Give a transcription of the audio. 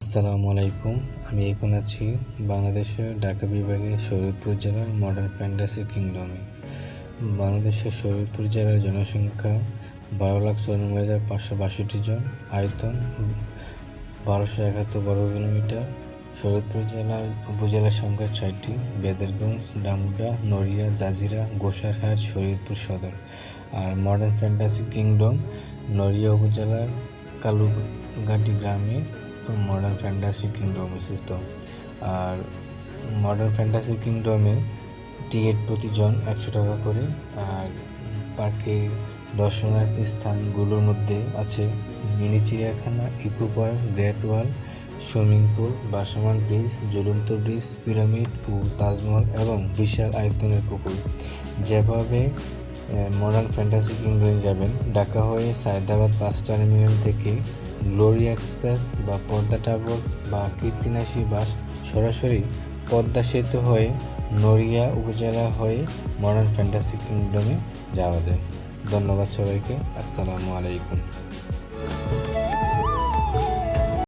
আসসালামু আলাইকুম। আমি এখন আছি বাংলাদেশের ঢাকা বিভাগের শরীয়তপুর জেলার মডার্ন ফ্যান্টাসি কিংডমে। বাংলাদেশের শরীয়তপুর জেলার জনসংখ্যা বারো লাখ চুরানব্বই হাজার পাঁচশো বাষট্টি জন। আয়তন বারোশো একাত্তর বর্গ কিলোমিটার। শরীয়তপুর জেলার উপজেলার সংখ্যা ছয়টি। বেদেরগঞ্জ ডামুডা নড়িয়া, জাজিরা, গোসারহাট, শরীয়তপুর সদর। আর মডার্ন ফ্যান্টাসি কিংডম নড়িয়া উপজেলার কালুঘাটি গ্রামে মডার্ন ফ্যান্টাসি কিংডম অবস্থিত। আর মডার্ন ফ্যান্টাসি কিংডমে টিকিট প্রতিজন একশো টাকা করে, আর পার্কে দর্শনার্থী স্থানগুলোর মধ্যে আছে মিনি চিড়িয়াখানা, eco park, great wall swimming pool বাসমান bridge, জ্বলন্ত ব্রিজ, পিরামিড ও তাজমহল এবং বিশাল আয়তনের পুকুর। যেভাবে মডার্ন ফ্যান্টাসি কিংডমে যাবেন। ঢাকা হয়ে সায়দাবাদ বাস টার্মিনাল থেকে গ্লোরি এক্সপ্রেস বা পদ্মা ট্রাভেলস বা কীর্তিনাশী বাস সরাসরি পদ্মা সেতু হয়ে নড়িয়া উপজেলা হয়ে মডার্ন ফ্যান্টাসি কিংডমে যাওয়া যায়। ধন্যবাদ সবাইকে। আসসালামু আলাইকুম।